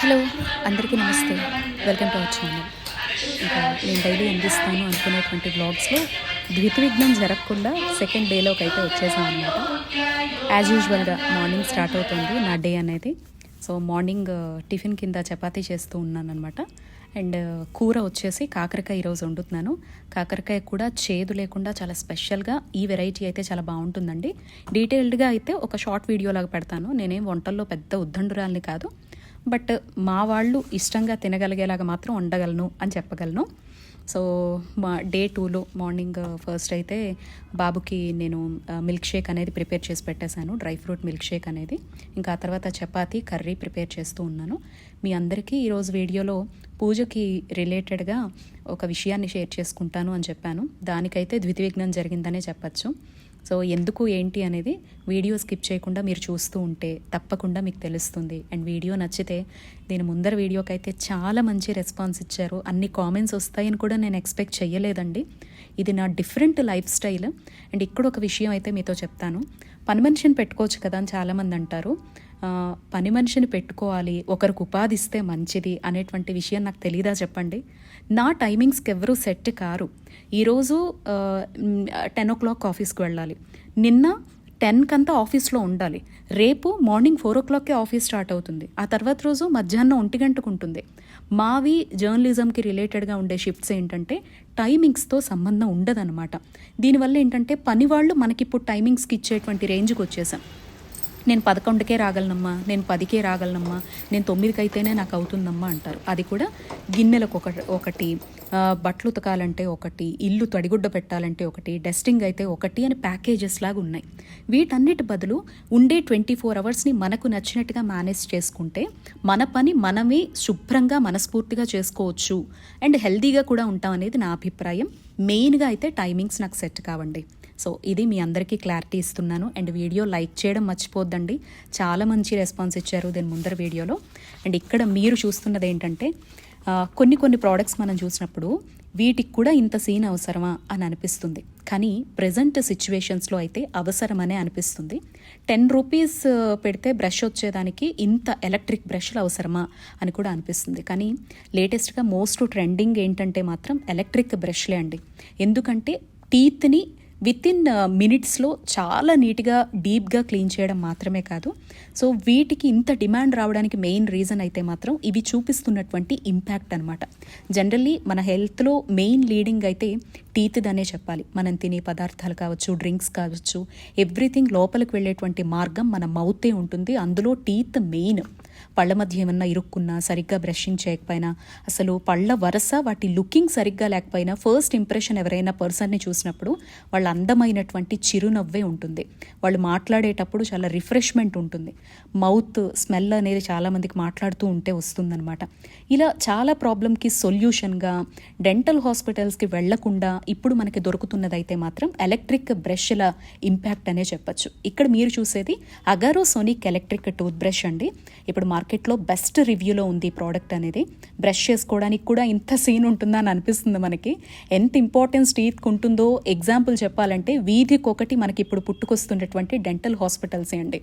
Hello అందరికీ నమస్తే. Welcome to our channel. ఇంకా నేను డైలీ అందిస్తాను అనుకునేటువంటి బ్లాగ్స్లో ద్వితీవిఘ్నం జరగకుండా సెకండ్ డేలోకి అయితే వచ్చేసాం అనమాట యాజ్ యూజువల్గా మార్నింగ్ స్టార్ట్ అవుతుంది నా డే అనేది. సో మార్నింగ్ టిఫిన్ కింద చపాతీ చేస్తూ ఉన్నాను అనమాట అండ్ uh, కూర వచ్చేసి కాకరకాయ ఈరోజు వండుతున్నాను. కాకరకాయ కూడా చేదు లేకుండా చాలా స్పెషల్గా ఈ వెరైటీ అయితే చాలా బాగుంటుందండి. డీటెయిల్డ్గా అయితే ఒక షార్ట్ వీడియోలాగా పెడతాను. నేనేం వంటల్లో పెద్ద ఉద్దండురాల్ని కాదు. బట్ మా వాళ్ళు ఇష్టంగా తినగలిగేలాగా మాత్రం వండగలను అని చెప్పగలను. సో మా డే టూలో మార్నింగ్ ఫస్ట్ అయితే బాబుకి నేను మిల్క్ షేక్ అనేది ప్రిపేర్ చేసి పెట్టేశాను డ్రై ఫ్రూట్ మిల్క్ షేక్ అనేది. ఇంకా ఆ తర్వాత చపాతీ కర్రీ ప్రిపేర్ చేస్తూ ఉన్నాను. మీ అందరికీ ఈరోజు వీడియోలో పూజకి రిలేటెడ్గా ఒక విషయాన్ని షేర్ చేసుకుంటాను అని చెప్పాను. దానికైతే ద్వితీవిఘ్నం జరిగిందనే చెప్పచ్చు. సో ఎందుకు ఏంటి అనేది వీడియో స్కిప్ చేయకుండా మీరు చూస్తూ ఉంటే తప్పకుండా మీకు తెలుస్తుంది. అండ్ వీడియో నచ్చితే దీని ముందర వీడియోకి అయితే చాలా మంచి రెస్పాన్స్ ఇచ్చారు. అన్ని కామెంట్స్ వస్తాయని కూడా నేను ఎక్స్పెక్ట్ చేయలేదండి. ఇది నా డిఫరెంట్ లైఫ్ స్టైల్. అండ్ ఇక్కడ ఒక విషయం అయితే మీతో చెప్తాను. పని మనిషిని పెట్టుకోవచ్చు కదా అని చాలామంది అంటారు. పని మనిషిని పెట్టుకోవాలి ఒకరికి ఉపాధి ఇస్తే మంచిది అనేటువంటి విషయం నాకు తెలియదా చెప్పండి? నా టైమింగ్స్కి ఎవరూ సెట్ కారు. ఈరోజు టెన్ ఓ క్లాక్ ఆఫీస్కి వెళ్ళాలి. నిన్న టెన్కి అంతా ఆఫీస్లో ఉండాలి. రేపు మార్నింగ్ ఫోర్ ఓ క్లాక్కే ఆఫీస్ స్టార్ట్ అవుతుంది. ఆ తర్వాత రోజు మధ్యాహ్నం ఒంటి గంటకు ఉంటుంది. మావి జర్నలిజంకి రిలేటెడ్గా ఉండే షిఫ్ట్స్ ఏంటంటే టైమింగ్స్తో సంబంధం ఉండదన్నమాట. దీనివల్ల ఏంటంటే పని వాళ్ళు మనకిప్పుడు టైమింగ్స్కి ఇచ్చేటువంటి రేంజ్కి వచ్చేసాం నేను పదకొండుకే రాగలనమ్మా నేను పదికే రాగలనమ్మా నేను తొమ్మిదికి అయితేనే నాకు అవుతుందమ్మా అంటారు. అది కూడా గిన్నెలకు ఒక ఒకటి బట్టలు ఉతకాలంటే ఒకటి ఇల్లు తడిగుడ్డ పెట్టాలంటే ఒకటి డస్టింగ్ అయితే ఒకటి అని ప్యాకేజెస్ లాగా ఉన్నాయి. వీటన్నిటి బదులు ఉండే ట్వంటీ ఫోర్ అవర్స్ని మనకు నచ్చినట్టుగా మేనేజ్ చేసుకుంటే మన పని మనమే శుభ్రంగా మనస్ఫూర్తిగా చేసుకోవచ్చు. అండ్ హెల్దీగా కూడా ఉంటాం అనేది నా అభిప్రాయం. మెయిన్గా అయితే టైమింగ్స్ నాకు సెట్ కావండి. సో ఇది మీ అందరికీ క్లారిటీ ఇస్తున్నాను. అండ్ వీడియో లైక్ చేయడం మర్చిపోద్దండి. చాలా మంచి రెస్పాన్స్ ఇచ్చారు దీని ముందర వీడియోలో. అండ్ ఇక్కడ మీరు చూస్తున్నది ఏంటంటే కొన్ని కొన్ని ప్రోడక్ట్స్ మనం చూసినప్పుడు వీటికి కూడా ఇంత సీన్ అవసరమా అని అనిపిస్తుంది. కానీ ప్రజెంట్ సిచ్యువేషన్స్లో అయితే అవసరమనే అనిపిస్తుంది. టెన్ రూపీస్ పెడితే బ్రష్ వచ్చేదానికి ఇంత ఎలక్ట్రిక్ బ్రష్లు అవసరమా అని కూడా అనిపిస్తుంది. కానీ లేటెస్ట్గా మోస్ట్ ట్రెండింగ్ ఏంటంటే మాత్రం ఎలక్ట్రిక్ బ్రష్లే అండి. ఎందుకంటే టీత్ని విత్ ఇన్ మినిట్స్లో చాలా నీట్గా డీప్గా క్లీన్ చేయడం మాత్రమే కాదు. సో వీటికి ఇంత డిమాండ్ రావడానికి మెయిన్ రీజన్ అయితే మాత్రం ఇవి చూపిస్తున్నటువంటి ఇంపాక్ట్ అనమాట జనరల్లీ మన హెల్త్లో మెయిన్ లీడింగ్ అయితే టీత్ అనే చెప్పాలి. మనం తినే పదార్థాలు కావచ్చు డ్రింక్స్ కావచ్చు ఎవ్రీథింగ్ లోపలికి వెళ్ళేటువంటి మార్గం మన మౌతే ఉంటుంది. అందులో టీత్ మెయిన్. పళ్ళ మధ్య ఏమన్నా ఇరుక్కున్నా సరిగ్గా బ్రషింగ్ చేయకపోయినా అసలు పళ్ళ వరస వాటి లుకింగ్ సరిగ్గా లేకపోయినా ఫస్ట్ ఇంప్రెషన్ ఎవరైనా పర్సన్ని చూసినప్పుడు వాళ్ళ అందమైనటువంటి చిరునవ్వే ఉంటుంది. వాళ్ళు మాట్లాడేటప్పుడు చాలా రిఫ్రెష్మెంట్ ఉంటుంది. మౌత్ స్మెల్ అనేది చాలామందికి మాట్లాడుతూ ఉంటే వస్తుందన్నమాట. ఇలా చాలా ప్రాబ్లంకి సొల్యూషన్గా డెంటల్ హాస్పిటల్స్కి వెళ్ళకుండా ఇప్పుడు మనకి దొరుకుతున్నదైతే మాత్రం ఎలక్ట్రిక్ బ్రష్ల ఇంపాక్ట్ అనే చెప్పొచ్చు. ఇక్కడ మీరు చూసేది Agaro sonic electric tooth brush అండి. ఇప్పుడు మార్కెట్లో బెస్ట్ రివ్యూలో ఉంది ఈ ప్రోడక్ట్ అనేది. బ్రష్ చేసుకోవడానికి కూడా ఇంత సీన్ ఉంటుందా అని అనిపిస్తుంది మనకి. ఎంత ఇంపార్టెన్స్ టీత్కి ఉంటుందో ఎగ్జాంపుల్ చెప్పాలంటే వీధికి ఒకటి మనకి ఇప్పుడు పుట్టుకొస్తున్నటువంటి డెంటల్ హాస్పిటల్స్ అండి.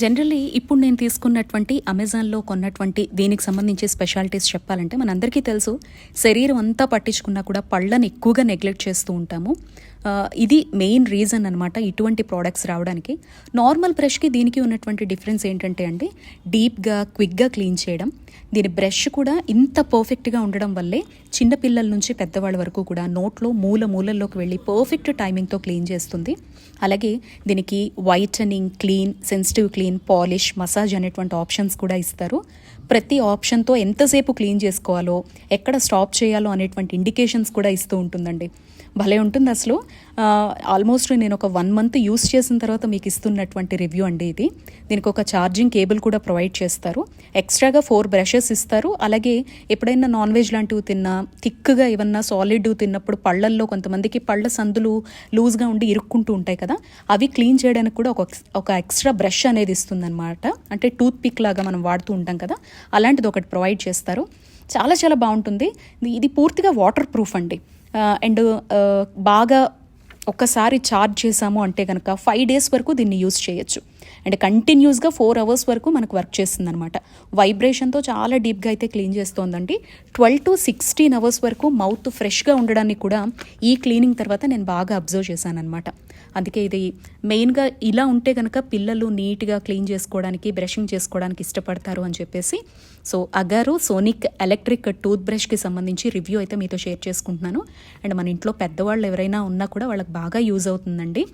జనరల్లీ ఇప్పుడు నేను తీసుకున్నటువంటి అమెజాన్లో కొన్నటువంటి దీనికి సంబంధించి స్పెషాలిటీస్ చెప్పాలంటే మనందరికీ తెలుసు శరీరం అంతా పట్టించుకున్నా కూడా పళ్ళని ఎక్కువగా నెగ్లెక్ట్ చేస్తూ ఉంటాము. ఇది మెయిన్ రీజన్ అనమాట ఇటువంటి ప్రోడక్ట్స్ రావడానికి. నార్మల్ బ్రష్కి దీనికి ఉన్నటువంటి డిఫరెన్స్ ఏంటంటే అండి డీప్గా క్విక్గా క్లీన్ చేయడం. దీని బ్రష్ కూడా ఇంత పర్ఫెక్ట్గా ఉండడం వల్లే చిన్నపిల్లల నుంచి పెద్దవాళ్ళ వరకు కూడా నోట్లో మూల మూలల్లోకి వెళ్ళి పర్ఫెక్ట్ టైమింగ్తో క్లీన్ చేస్తుంది. అలాగే దీనికి whitening clean sensitive clean polish massage అనేటువంటి ఆప్షన్స్ కూడా ఇస్తారు. ప్రతి ఆప్షన్తో ఎంతసేపు క్లీన్ చేసుకోవాలో ఎక్కడ స్టాప్ చేయాలో అనేటువంటి ఇండికేషన్స్ కూడా ఇస్తూ ఉంటుందండి. భలే ఉంటుంది అసలు. ఆల్మోస్ట్ నేను ఒక వన్ మంత్ యూస్ చేసిన తర్వాత మీకు ఇస్తున్నటువంటి రివ్యూ అండి ఇది. దీనికి ఒక ఛార్జింగ్ కేబుల్ కూడా ప్రొవైడ్ చేస్తారు. ఎక్స్ట్రాగా ఫోర్ బ్రషెస్ ఇస్తారు. అలాగే ఎప్పుడైనా నాన్ వెజ్ లాంటివి తిన్నా థిక్గా ఏమన్నా సాలిడ్ తిన్నప్పుడు పళ్ళల్లో కొంతమందికి పళ్ళ సందులు లూజ్గా ఉండి ఇరుక్కుంటూ ఉంటాయి కదా అవి క్లీన్ చేయడానికి కూడా ఒక ఒక ఎక్స్ట్రా బ్రష్ అనేది ఇస్తుందన్నమాట. అంటే టూత్ పిక్ లాగా మనం వాడుతూ ఉంటాం కదా అలాంటిది ఒకటి ప్రొవైడ్ చేస్తారు. చాలా చాలా బాగుంటుంది. ఇది పూర్తిగా వాటర్ ప్రూఫ్ అండి. అండ్ బాగా ఒక్కసారి ఛార్జ్ చేసాము అంటే కనుక ఫైవ్ డేస్ వరకు దీన్ని యూస్ చేయొచ్చు. అండ్ కంటిన్యూస్గా ఫోర్ అవర్స్ వరకు మనకు వర్క్ చేస్తుంది అనమాట వైబ్రేషన్తో చాలా డీప్గా అయితే క్లీన్ చేస్తోందండి. ట్వెల్వ్ టు సిక్స్టీన్ అవర్స్ వరకు మౌత్ ఫ్రెష్గా ఉండడానికి కూడా ఈ క్లీనింగ్ తర్వాత నేను బాగా అబ్జర్వ్ చేశాను అనమాట అందుకే ఇది మెయిన్గా ఇలా ఉంటే కనుక పిల్లలు నీట్గా క్లీన్ చేసుకోవడానికి బ్రషింగ్ చేసుకోవడానికి ఇష్టపడతారు అని చెప్పేసి. So Agaro sonic electric tooth బ్రష్కి సంబంధించి రివ్యూ అయితే మీతో షేర్ చేసుకుంటున్నాను. అండ్ మన ఇంట్లో పెద్దవాళ్ళు ఎవరైనా ఉన్నా కూడా వాళ్ళకి బాగా యూజ్ అవుతుందండి.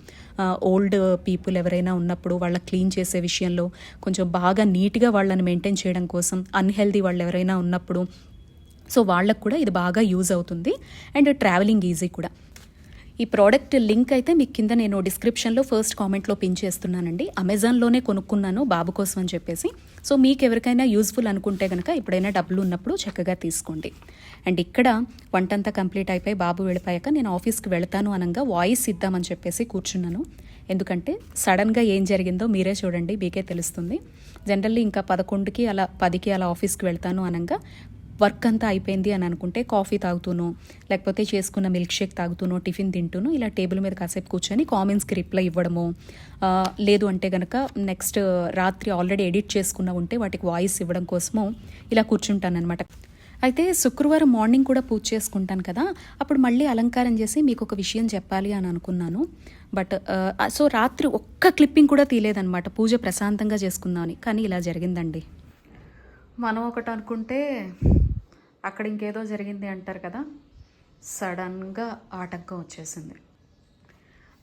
ఓల్డ్ పీపుల్ ఎవరైనా ఉన్నప్పుడు వాళ్ళకి క్లీన్ చేసే విషయంలో కొంచెం బాగా నీట్గా వాళ్ళని మెయింటైన్ చేయడం కోసం అన్హెల్దీ వాళ్ళు ఎవరైనా ఉన్నప్పుడు సో వాళ్ళకు కూడా ఇది బాగా యూజ్ అవుతుంది. అండ్ ట్రావెలింగ్ ఈజీ కూడా. ఈ ప్రోడక్ట్ లింక్ అయితే మీకు కింద నేను డిస్క్రిప్షన్లో ఫస్ట్ కామెంట్లో పిన్ చేస్తున్నానండి. అమెజాన్లోనే కొనుక్కున్నాను బాబు కోసం అని చెప్పేసి. సో మీకు ఎవరికైనా యూజ్ఫుల్ అనుకుంటే కనుక ఎప్పుడైనా డబ్బులు ఉన్నప్పుడు చక్కగా తీసుకోండి. అండ్ ఇక్కడ వంటంతా కంప్లీట్ అయిపోయి బాబు వెళ్ళిపోయాక నేను ఆఫీస్కి వెళ్తాను అనగా వాయిస్ ఇద్దామని చెప్పేసి కూర్చున్నాను. ఎందుకంటే సడన్గా ఏం జరిగిందో మీరే చూడండి మీకే తెలుస్తుంది. జనరల్లీ ఇంకా పదకొండుకి అలా పదికి అలా ఆఫీస్కి వెళ్తాను అనగా వర్క్ అంతా అయిపోయింది అని అనుకుంటే కాఫీ తాగుతూనో లేకపోతే చేసుకున్న మిల్క్ షేక్ తాగుతూనో టిఫిన్ తింటూనో ఇలా టేబుల్ మీద కాసేపు కూర్చొని కామెంట్స్కి రిప్లై ఇవ్వడము లేదు అంటే కనుక నెక్స్ట్ రాత్రి ఆల్రెడీ ఎడిట్ చేసుకున్న ఉంటే వాటికి వాయిస్ ఇవ్వడం కోసము ఇలా కూర్చుంటానమాట అయితే శుక్రవారం మార్నింగ్ కూడా పూజ చేసుకుంటాను కదా అప్పుడు మళ్ళీ అలంకారం చేసి మీకు ఒక విషయం చెప్పాలి అని అనుకున్నాను. బట్ సో రాత్రి ఒక్క క్లిప్పింగ్ కూడా తీయలేదనమాట పూజ ప్రశాంతంగా చేసుకుందామని కానీ ఇలా జరిగిందండి. మనం ఒకటి అనుకుంటే అక్కడ ఇంకేదో జరిగింది అంటారు కదా సడన్గా ఆటంకం వచ్చేసింది.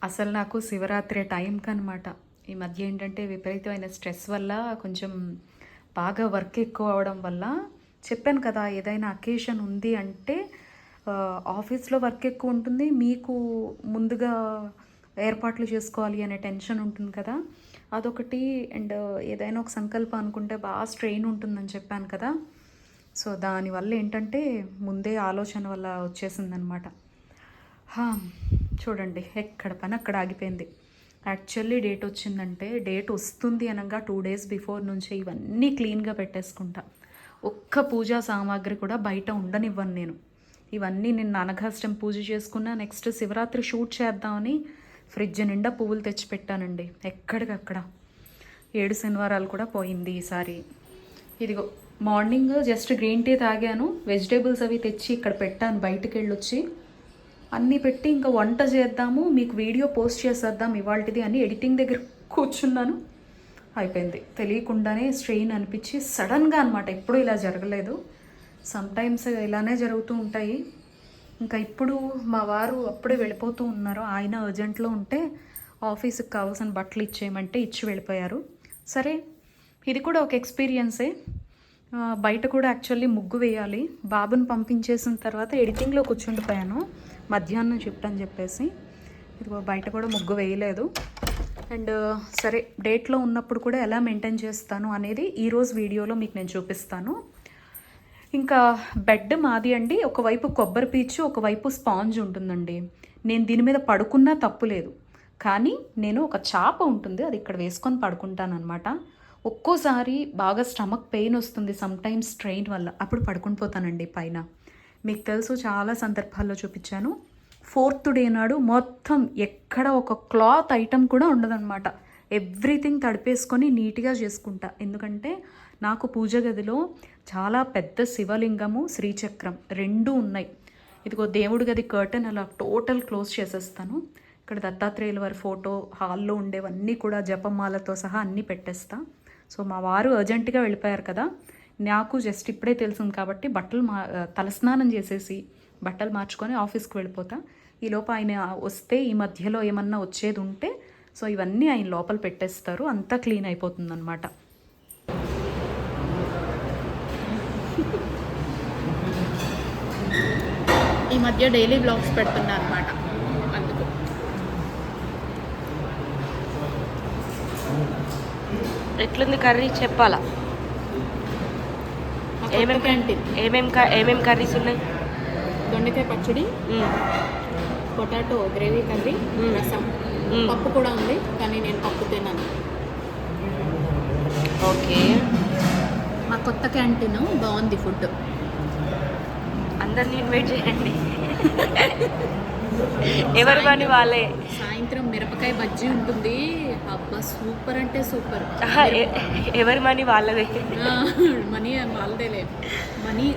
అసలు నాకు శివరాత్రి టైంకి అనమాట ఈ మధ్య ఏంటంటే విపరీతమైన స్ట్రెస్ వల్ల కొంచెం బాగా వర్క్ ఎక్కువ అవడం వల్ల చెప్పాను కదా ఏదైనా అకేషన్ ఉంది అంటే ఆఫీస్లో వర్క్ ఎక్కువ ఉంటుంది. మీకు ముందుగా ఏర్పాట్లు చేసుకోవాలి అనే టెన్షన్ ఉంటుంది కదా. అదొకటి అండ్ ఏదైనా ఒక సంకల్పం అనుకుంటే బాగా స్ట్రెయిన్ ఉంటుందని చెప్పాను కదా. సో దానివల్ల ఏంటంటే ముందే ఆలోచన వల్ల వచ్చేసిందనమాట. హా, చూడండి ఎక్కడ పని అక్కడ ఆగిపోయింది. యాక్చువల్లీ డేట్ వచ్చిందంటే డేట్ వస్తుంది అనగా టూ డేస్ బిఫోర్ నుంచే ఇవన్నీ క్లీన్గా పెట్టేసుకుంటా. ఒక్క పూజా సామాగ్రి కూడా బయట ఉండనివ్వను నేను. ఇవన్నీ నేను అనఘాష్టం పూజ చేసుకున్నా నెక్స్ట్ శివరాత్రి షూట్ చేద్దామని ఫ్రిడ్జ్ నిండా పువ్వులు తెచ్చి పెట్టానండి ఎక్కడికక్కడ. ఏడు శనివారాలు కూడా పోయింది ఈసారి. ఇదిగో మార్నింగ్ జస్ట్ గ్రీన్ టీ తాగాను వెజిటేబుల్స్ అవి తెచ్చి ఇక్కడ పెట్టాను బయటికి వెళ్ళొచ్చి అన్నీ పెట్టి ఇంకా వంట చేద్దాము మీకు వీడియో పోస్ట్ చేసేద్దాం ఇవాళది అని ఎడిటింగ్ దగ్గర కూర్చున్నాను. అయిపోయింది. తెలియకుండానే స్ట్రెయిన్ అనిపించి సడన్గా అనమాట ఎప్పుడూ ఇలా జరగలేదు. సమ్టైమ్స్ ఇలానే జరుగుతూ ఉంటాయి. ఇంకా ఇప్పుడు మా వారు అప్పుడే వెళ్ళిపోతూ ఉన్నారు. ఆయన అర్జెంట్లో ఉంటే ఆఫీస్కి కావాల్సిన బట్టలు ఇచ్చేయమంటే ఇచ్చి వెళ్ళిపోయారు. సరే ఇది కూడా ఒక ఎక్స్పీరియన్సే. బయట కూడా యాక్చువల్లీ ముగ్గు వేయాలి. బాబుని పంపించేసిన తర్వాత ఎడిటింగ్లో కూర్చుండిపోయాను. మధ్యాహ్నం షిఫ్ట్ అని చెప్పేసి. ఇదిగో బయట కూడా ముగ్గు వేయలేదు. అండ్ సరే డేట్లో ఉన్నప్పుడు కూడా ఎలా మెయింటైన్ చేస్తాను అనేది ఈరోజు వీడియోలో మీకు నేను చూపిస్తాను. ఇంకా బెడ్ మాది అండి. ఒకవైపు కొబ్బరి పీచు ఒకవైపు స్పాంజ్ ఉంటుందండి. నేను దీని మీద పడుకున్నా తప్పు లేదు. కానీ నేను ఒక చాప ఉంటుంది అది ఇక్కడ వేసుకొని పడుకుంటాను అనమాట ఒక్కోసారి బాగా స్టమక్ పెయిన్ వస్తుంది సమ్టైమ్స్ స్ట్రెయిన్ వల్ల. అప్పుడు పడుకుని పోతానండి పైన. మీకు తెలుసు చాలా సందర్భాల్లో చూపించాను. ఫోర్త్ డే నాడు మొత్తం ఎక్కడ ఒక క్లాత్ ఐటమ్ కూడా ఉండదన్నమాట. ఎవ్రీథింగ్ తడిపేసుకొని నీట్గా చేసుకుంటా. ఎందుకంటే నాకు పూజ గదిలో చాలా పెద్ద శివలింగము శ్రీచక్రం రెండు ఉన్నాయి. ఇదిగో దేవుడి గది కర్టన్ అలా టోటల్ క్లోజ్ చేసేస్తాను. ఇక్కడ దత్తాత్రేయుల వారి ఫోటో హాల్లో ఉండేవన్నీ కూడా జపమాలతో సహా అన్నీ పెట్టేస్తా. సో మా వారు అర్జెంటుగా వెళ్ళిపోయారు కదా. నాకు జస్ట్ ఇప్పుడే తెలిసింది కాబట్టి బట్టలు మా తలస్నానం చేసేసి బట్టలు మార్చుకొని ఆఫీస్కి వెళ్ళిపోతా. ఈ లోపు ఆయన వస్తే ఈ మధ్యలో ఏమన్నా వచ్చేది ఉంటే సో ఇవన్నీ ఆయన లోపల పెట్టేస్తారు. అంతా క్లీన్ అయిపోతుంది అనమాట ఈ మధ్య డైలీ బ్లాగ్స్ పెడుతున్నా అనమాట అందుకు. ఎట్లుంది కర్రీ చెప్పాలా? ఏమేం క్యాంటీన్. ఏమేం క- ఏమేం కర్రీస్ ఉన్నాయి? దొండకాయ పచ్చడి. Potato gravy curry. రసం. పప్పు కూడా ఉంది కానీ నేను పప్పు తిన్నాను ఓకే. మా కొత్త క్యాంటీన్ బాగుంది ఫుడ్. అందరిని ఇన్వైట్ చేయండి. ఎవరు కానీ వాళ్ళే? సాయంత్రం మిరపకాయ బజ్జీ ఉంటుంది. అబ్బా సూపర్ అంటే సూపర్. ఎవరి మనీ వాళ్ళదే? మనీ వాళ్ళదేలే. మనీ.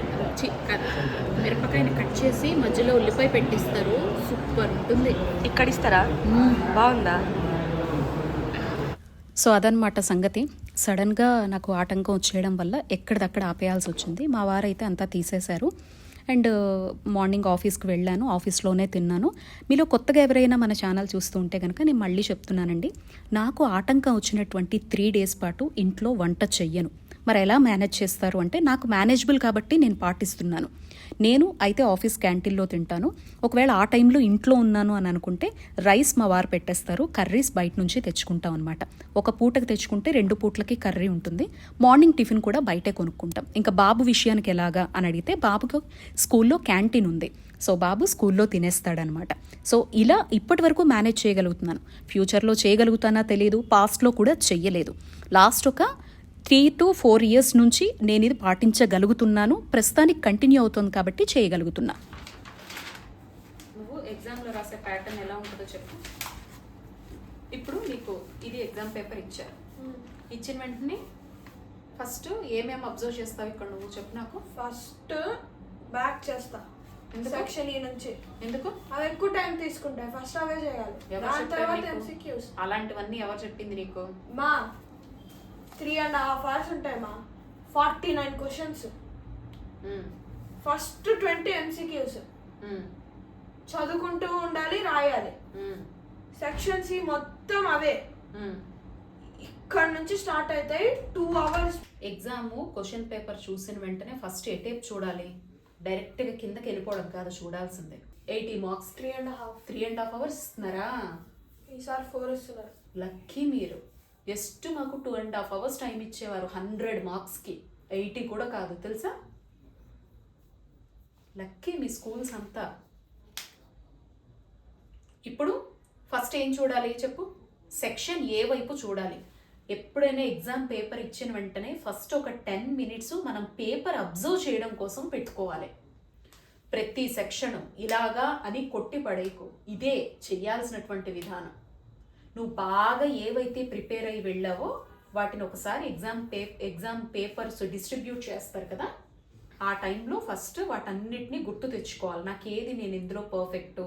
మిరపకాయని కట్ చేసి మధ్యలో ఉల్లిపాయ పెట్టిస్తారు. సూపర్ ఉంటుంది. ఇక్కడ ఇస్తారా బాగుందా? సో అదనమాట సంగతి. సడన్గా నాకు ఆటంకం వచ్చేయడం వల్ల ఎక్కడిదక్కడ ఆపేయాల్సి వచ్చింది. మా వారైతే అంతా తీసేశారు. అండ్ మార్నింగ్ ఆఫీస్కి వెళ్ళాను. ఆఫీస్లోనే తిన్నాను. మీలో కొత్తగా ఎవరైనా మన ఛానల్ చూస్తూ ఉంటే కనుక నేను మళ్ళీ చెప్తున్నానండి. నాకు ఆటంకం వచ్చినటువంటి త్రీ డేస్ పాటు ఇంట్లో వంట చెయ్యను. మరి ఎలా మేనేజ్ చేస్తారు అంటే నాకు మేనేజబుల్ కాబట్టి నేను పాటిస్తున్నాను. నేను అయితే ఆఫీస్ క్యాంటీన్లో తింటాను. ఒకవేళ ఆ టైంలో ఇంట్లో ఉన్నాను అని అనుకుంటే రైస్ మా వారు పెట్టేస్తారు. కర్రీస్ బయట నుంచి తెచ్చుకుంటాం అనమాట ఒక పూటకి తెచ్చుకుంటే రెండు పూట్లకి కర్రీ ఉంటుంది. మార్నింగ్ టిఫిన్ కూడా బయటే కొనుక్కుంటాం. ఇంకా బాబు విషయానికి ఎలాగా అని అడిగితే బాబుకు స్కూల్లో క్యాంటీన్ ఉంది. సో బాబు స్కూల్లో తినేస్తాడనమాట సో ఇలా ఇప్పటి వరకు మేనేజ్ చేయగలుగుతున్నాను. ఫ్యూచర్లో చేయగలుగుతానా తెలియదు పాస్ట్లో కూడా చెయ్యలేదు. లాస్ట్ ఒక త్రీ టు ఫోర్ ఇయర్స్ నుంచి నేను ఇది పాటించగలుగుతున్నాను. ప్రస్తుతానికి కంటిన్యూ అవుతుంది కాబట్టి చేయగలుగుతున్నా. నువ్వు ఎగ్జామ్లో రాసే ప్యాటర్న్ ఎలా ఉంటుందో చెప్పు. ఇప్పుడు నీకు ఇది ఎగ్జామ్ పేపర్ ఇచ్చారు ఇచ్చిన వెంటనే ఫస్ట్ ఏమేమి అబ్జర్వ్ చేస్తావు ఇక్కడ నువ్వు చెప్పు నాకు. ఫస్ట్ బ్యాక్ చేస్తా? సెక్షన్ ఈ నుంచి. ఎందుకు? అవి ఎక్కువ టైం తీసుకుంటాయి. ఫస్ట్ అవే చేయాలి. అలాంటివన్నీ ఎవరు చెప్పింది నీకు? మా త్రీ అండ్ హాఫ్ అవర్స్ ఉంటాయి మా. Forty nine questions. First twenty MCQs. చదువుకుంటూ ఉండాలి రాయాలి. సెక్షన్ సి మొత్తం అవే. మ్మ్. ఇక్కడ నుంచి స్టార్ట్ అవుతాయి two hours exam question paper చూసిన వెంటనే ఫస్ట్ ఏ టైప్ చూడాలి. డైరెక్ట్గా కిందకి వెళ్ళిపోవడం కాదు చూడాల్సిందే. Eighty marks three and half three and half hours ఇస్తున్నారా? ఈసారి ఫోర్ ఇస్తున్నారు. లక్కీ మీరు. జస్ట్ మాకు two and half hours time ఇచ్చేవారు హండ్రెడ్ మార్క్స్కి ఎయిటీ కూడా కాదు తెలుసా? లక్కీ మీ స్కూల్స్ అంతా. ఇప్పుడు ఫస్ట్ ఏం చూడాలి చెప్పు? సెక్షన్ ఏ వైపు చూడాలి. ఎప్పుడైనా ఎగ్జామ్ పేపర్ ఇచ్చిన వెంటనే ఫస్ట్ ఒక టెన్ మినిట్స్ మనం పేపర్ అబ్జర్వ్ చేయడం కోసం పెట్టుకోవాలి. ప్రతి సెక్షన్ ఇలాగా అని కొట్టి పడేయకు. ఇదే చేయాల్సినటువంటి విధానం. నువ్వు బాగా ఏవైతే ప్రిపేర్ అయ్యి వెళ్ళావో వాటిని ఒకసారి ఎగ్జామ్ పే ఎగ్జామ్ పేపర్స్ డిస్ట్రిబ్యూట్ చేస్తారు కదా? ఆ టైంలో ఫస్ట్ వాటన్నిటిని గుర్తు తెచ్చుకోవాలి. నాకు ఏది నేను ఇందులో పర్ఫెక్ట్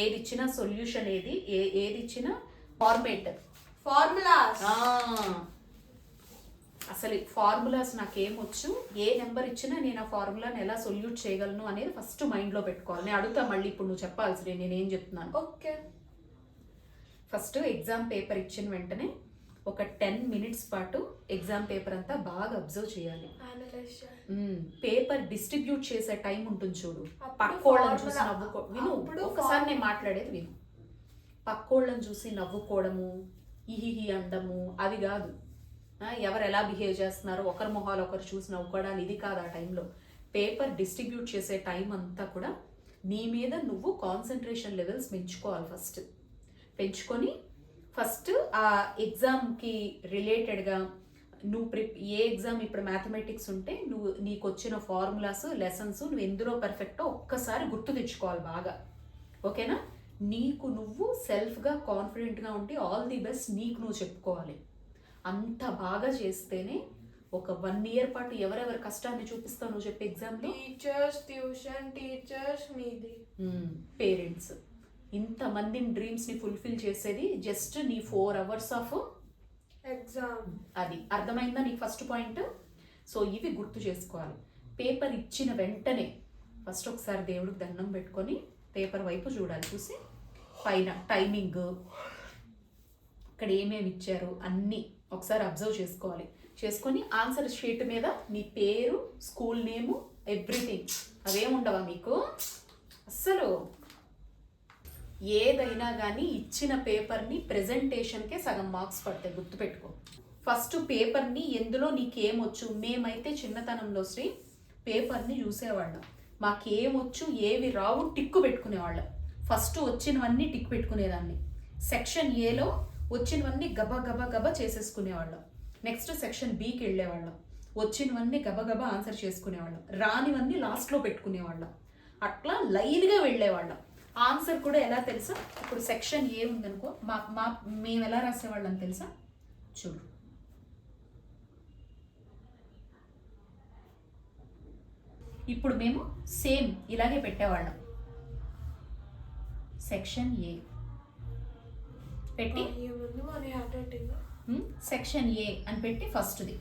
ఏది ఇచ్చినా సొల్యూషన్ ఏది ఏ ఏది ఇచ్చినా ఫార్మేట్ ఫార్ములాస్ అసలు ఫార్ములాస్ నాకేమొచ్చు? ఏ నెంబర్ ఇచ్చినా నేను ఆ ఫార్ములాని ఎలా సొల్యూట్ చేయగలను అనేది ఫస్ట్ మైండ్లో పెట్టుకోవాలి. నేను అడుగుతా మళ్ళీ ఇప్పుడు నువ్వు చెప్పాల్సిందే నేనేం చెప్తున్నాను. ఓకే ఫస్ట్ ఎగ్జామ్ పేపర్ ఇచ్చిన వెంటనే ఒక టెన్ మినిట్స్ పాటు ఎగ్జామ్ పేపర్ అంతా బాగా అబ్జర్వ్ చేయాలి. పేపర్ డిస్ట్రిబ్యూట్ చేసే టైం ఉంటుంది చూడు. పక్కోళ్ళని చూసి నవ్వుకో విను ఒకసారి నేను మాట్లాడేది విను. పక్కోళ్ళని చూసి నవ్వుకోవడము ఇహిహి అండము అవి కాదు. ఎవరు ఎలా బిహేవ్ చేస్తున్నారు ఒకరి మొహాలు ఒకరు చూసి నవ్వుకోవడాలు ఇది కాదు ఆ టైంలో పేపర్ డిస్ట్రిబ్యూట్ చేసే టైం అంతా కూడా నీ మీద నువ్వు కాన్సన్ట్రేషన్ లెవెల్స్ పెంచుకోవాలి ఫస్ట్ పెంచుకొని ఫస్ట్ ఆ ఎగ్జామ్కి రిలేటెడ్గా నువ్వు ప్రి ఏ ఎగ్జామ్ ఇప్పుడు మ్యాథమెటిక్స్ ఉంటే నువ్వు నీకు వచ్చిన ఫార్ములాస్ లెసన్స్ నువ్వు ఎందులో పర్ఫెక్టో ఒక్కసారి గుర్తు తెచ్చుకోవాలి బాగా. ఓకేనా? నీకు నువ్వు సెల్ఫ్గా కాన్ఫిడెంట్గా ఉండి ఆల్ ది బెస్ట్ నీకు నువ్వు చెప్పుకోవాలి. అంత బాగా చేస్తేనే ఒక వన్ ఇయర్ పాటు ఎవరెవరి కష్టాన్ని చూపిస్తావు నువ్వు చెప్పే ఎగ్జామ్లో? టీచర్స్ ట్యూషన్ టీచర్స్ మీది. పేరెంట్స్. ఇంతమందిని డ్రీమ్స్ని ఫుల్ఫిల్ చేసేది జస్ట్ నీ ఫోర్ అవర్స్ ఆఫ్ ఎగ్జామ్ అది. అర్థమైందా నీకు ఫస్ట్ పాయింట్ సో ఇవి గుర్తు చేసుకోవాలి. పేపర్ ఇచ్చిన వెంటనే ఫస్ట్ ఒకసారి దేవుడికి దండం పెట్టుకొని పేపర్ వైపు చూడాలి. చూసి పైన టైమింగ్ ఇక్కడ ఏమేమి ఇచ్చారు అన్నీ ఒకసారి అబ్జర్వ్ చేసుకోవాలి. చేసుకొని ఆన్సర్ షీట్ మీద నీ పేరు స్కూల్ నేము ఎవ్రీథింగ్ అవేముండవా మీకు? అస్సలు ఏదైనా కానీ ఇచ్చిన పేపర్ని ప్రెజెంటేషన్కే సగం మార్క్స్ పడతాయి గుర్తుపెట్టుకో. ఫస్ట్ పేపర్ని ఎందులో నీకేమొచ్చు? మేమైతే చిన్నతనంలో శ్రీ పేపర్ని చూసేవాళ్ళం. మాకేమొచ్చు? ఏవి రావు? టిక్కు పెట్టుకునేవాళ్ళం. ఫస్ట్ వచ్చినవన్నీ టిక్ పెట్టుకునేదాన్ని. సెక్షన్ ఏలో వచ్చినవన్నీ గబా గబా గబా చేసేసుకునేవాళ్ళం. నెక్స్ట్ సెక్షన్ బీకి వెళ్ళేవాళ్ళం. వచ్చినవన్నీ గబగబా ఆన్సర్ చేసుకునేవాళ్ళం. రానివన్నీ లాస్ట్లో పెట్టుకునేవాళ్ళం. అట్లా లైన్గా వెళ్ళేవాళ్ళం. ఆన్సర్ కూడా ఎలా తెలుసా? ఇప్పుడు సెక్షన్ ఏ ఉందనుకో మా మా మేము ఎలా రాసేవాళ్ళం తెలుసా? చూడు. ఇప్పుడు మేము సేమ్ ఇలాగే పెట్టేవాళ్ళం. Section A. పెట్టి సెక్షన్ ఏ అని పెట్టి ఫస్ట్ది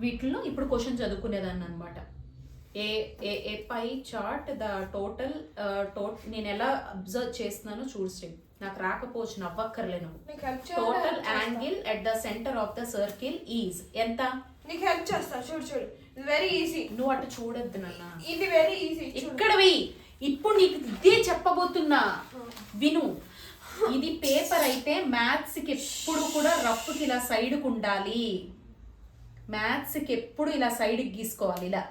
వీటిల్లో ఇప్పుడు క్వశ్చన్ చదువుకునేదాన్ని అనమాట a a a pie chart the total టోట్ నేను ఎలా అబ్జర్వ్ చేస్తున్నానో చూసి నాకు రాకపోవచ్చు నవ్వక్కర్లేను total angle at the centre of the circle is. ఎంత? నీకు హెల్ప్ చేస్తా. చూడు చూడు. వెరీ ఈజీ నువ్వు అటు చూడొద్దు నాన్న. ఇది వెరీ ఈజీ ఇక్కడవి ఇప్పుడు నీకు ఇదే చెప్పబోతున్నా. విను. ఇది పేపర్ అయితే మ్యాథ్స్కి ఎప్పుడు కూడా రఫ్కి ఇలా సైడ్కు ఉండాలి. మ్యాథ్స్కి ఎప్పుడు ఇలా సైడ్కి గీసుకోవాలి. ఇలా.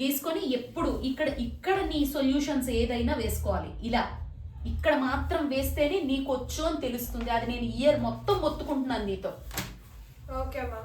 గీసుకొని ఎప్పుడు ఇక్కడ ఇక్కడ నీ సొల్యూషన్స్ ఏదైనా వేసుకోవాలి. ఇలా. ఇక్కడ మాత్రం వేస్తేనే నీకు వచ్చు అని తెలుస్తుంది. అది నేను ఇయర్ మొత్తం ఒత్తుకుంటున్నాను నీతో. ఓకే అమ్మా.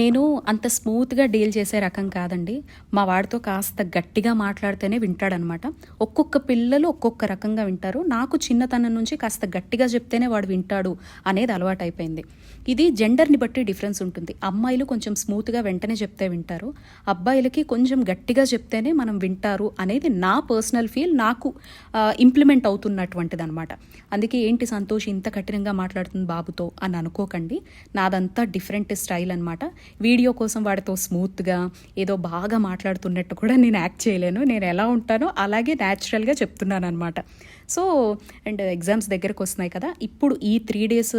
నేను అంత స్మూత్గా డీల్ చేసే రకం కాదండి. మా వాడితో కాస్త గట్టిగా మాట్లాడితేనే వింటాడనమాట. ఒక్కొక్క పిల్లలు ఒక్కొక్క రకంగా వింటారు. నాకు చిన్నతనం నుంచి కాస్త గట్టిగా చెప్తేనే వాడు వింటాడు అనేది అలవాటైపోయింది. ఇది జెండర్ని బట్టి డిఫరెన్స్ ఉంటుంది. అమ్మాయిలు కొంచెం స్మూత్గా వెంటనే చెప్తే వింటారు. అబ్బాయిలకి కొంచెం గట్టిగా చెప్తేనే మనం వింటారు అనేది నా పర్సనల్ ఫీల్ నాకు ఇంప్లిమెంట్ అవుతున్నటువంటిది అనమాట అందుకే ఏంటి సంతోష్ ఇంత కఠినంగా మాట్లాడుతుంది బాబుతో అని అనుకోకండి. నాదంతా డిఫరెంట్ స్టైల్ అనమాట. వీడియో కోసం వాడితో స్మూత్గా ఏదో బాగా మాట్లాడుతున్నట్టు కూడా నేను యాక్ట్ చేయలేను. నేను ఎలా ఉంటానో అలాగే న్యాచురల్గా చెప్తున్నాను అనమాట సో అండ్ ఎగ్జామ్స్ దగ్గరకు వస్తున్నాయి కదా ఇప్పుడు ఈ త్రీ డేస్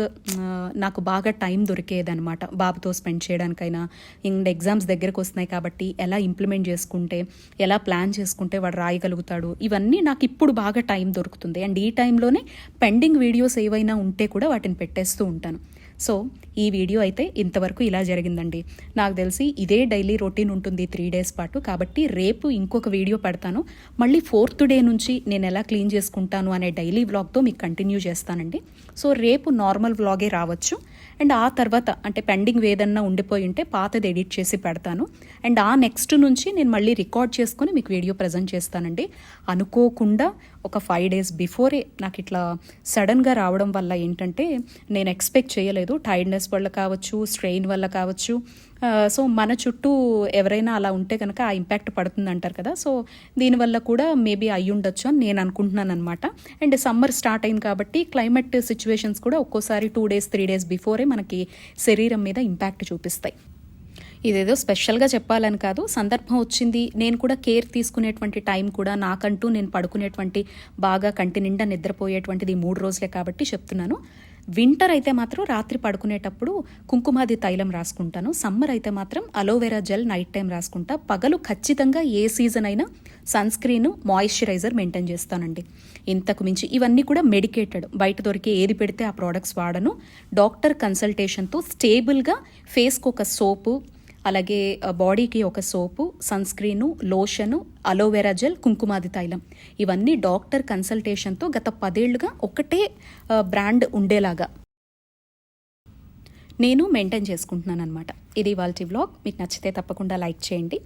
నాకు బాగా టైం దొరికేదనమాట బాబుతో స్పెండ్ చేయడానికైనా అండ్ ఎగ్జామ్స్ దగ్గరకు వస్తున్నాయి కాబట్టి ఎలా ఇంప్లిమెంట్ చేసుకుంటే ఎలా ప్లాన్ చేసుకుంటే వాడు రాయగలుగుతాడు? ఇవన్నీ నాకు ఇప్పుడు బాగా టైం దొరుకుతుంది. అండ్ ఈ టైంలోనే పెండింగ్ వీడియోస్ ఏవైనా ఉంటే కూడా వాటిని పెట్టేస్తూ ఉంటాను. సో ఈ వీడియో అయితే ఇంతవరకు ఇలా జరిగిందండి. నాకు తెలిసి ఇదే డైలీ రొటీన్ ఉంటుంది త్రీ డేస్ పాటు. కాబట్టి రేపు ఇంకొక వీడియో పెడతాను. మళ్ళీ ఫోర్త్ డే నుంచి నేను ఎలా క్లీన్ చేసుకుంటాను అనే డైలీ వ్లాగ్తో మీకు కంటిన్యూ చేస్తానండి. సో రేపు నార్మల్ వ్లాగే రావచ్చు. అండ్ ఆ తర్వాత అంటే పెండింగ్ ఏదన్నా ఉండిపోయి ఉంటే పాతది ఎడిట్ చేసి పెడతాను. అండ్ ఆ నెక్స్ట్ నుంచి నేను మళ్ళీ రికార్డ్ చేసుకొని మీకు వీడియో ప్రజెంట్ చేస్తానండి. అనుకోకుండా ఒక ఫైవ్ డేస్ బిఫోరే నాకు ఇట్లా సడన్గా రావడం వల్ల ఏంటంటే నేను ఎక్స్పెక్ట్ చేయలేదు. టైర్డ్నెస్ వల్ల కావచ్చు స్ట్రెయిన్ వల్ల కావచ్చు. సో మన చుట్టూ ఎవరైనా అలా ఉంటే కనుక ఆ ఇంపాక్ట్ పడుతుంది అంటారు కదా. సో దీనివల్ల కూడా మేబీ అయి ఉండొచ్చు అని నేను అనుకుంటున్నాను అనమాట అండ్ సమ్మర్ స్టార్ట్ అయింది కాబట్టి క్లైమేట్ సిచ్యువేషన్స్ కూడా ఒక్కోసారి టూ డేస్ త్రీ డేస్ బిఫోరే మనకి శరీరం మీద ఇంపాక్ట్ చూపిస్తాయి. ఇదేదో స్పెషల్గా చెప్పాలని కాదు. సందర్భం వచ్చింది. నేను కూడా కేర్ తీసుకునేటువంటి టైం కూడా నాకంటూ నేను పడుకునేటువంటి బాగా కంటి నిండా నిద్రపోయేటువంటిది మూడు రోజులే కాబట్టి చెప్తున్నాను. వింటర్ అయితే మాత్రం రాత్రి పడుకునేటప్పుడు కుంకుమాది తైలం రాసుకుంటాను. సమ్మర్ అయితే మాత్రం అలోవెరా జెల్ నైట్ టైం రాసుకుంటా. పగలు ఖచ్చితంగా ఏ సీజన్ అయినా సన్ స్క్రీన్ మాయిశ్చరైజర్ మెయింటైన్ చేస్తానండి. ఇంతకు మించి ఇవన్నీ కూడా మెడికేటెడ్. బయట దొరికే ఏది పెడితే ఆ ప్రోడక్ట్స్ వాడను. డాక్టర్ కన్సల్టేషన్తో స్టేబుల్గా ఫేస్కి ఒక సోపు అలాగే బాడీకి ఒక soap sunscreen lotion aloe vera gel Kumkumadi తైలం. ఇవన్నీ డాక్టర్ కన్సల్టేషన్తో గత పదేళ్ళుగా ఒకటే బ్రాండ్ ఉండేలాగా. నేను మెయింటైన్ చేసుకుంటున్నాను అనమాట ఇది వాళ్ళ వ్లాగ్. మీకు నచ్చితే తప్పకుండా లైక్ చేయండి.